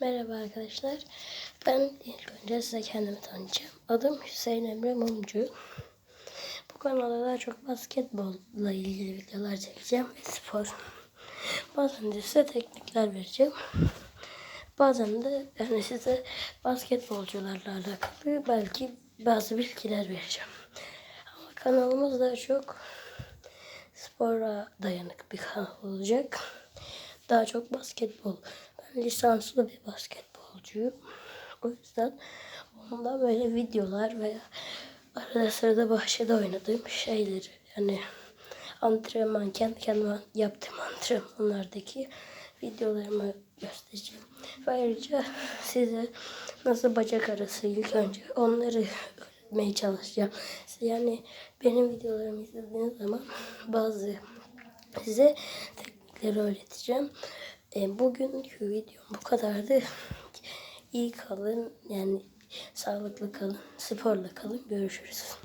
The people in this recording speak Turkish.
Merhaba arkadaşlar. Ben ilk önce size kendimi tanıyacağım. Adım Hüseyin Emre Mumcu. Bu kanalda daha çok basketbolla ilgili videolar çekeceğim ve spor. Bazen de size teknikler vereceğim. Bazen de yani size basketbolcularla alakalı belki bazı bilgiler vereceğim. Ama kanalımız daha çok spora dayanık bir kanal olacak. Daha çok basketbol. Lisanslı bir basketbolcuyum. O yüzden onunla böyle videolar veya arada sırada bahçede oynadığım şeyleri yani antrenman, kendi kendime yaptığım antrenmanlardaki videolarımı göstereceğim. Ve ayrıca size nasıl bacak arası ilk önce onları öğretmeye çalışacağım. Yani benim videolarımı izlediğiniz zaman bazı size teknikleri öğreteceğim. E, bugünkü videom bu kadardı. İyi kalın yani sağlıklı kalın, sporla kalın. Görüşürüz.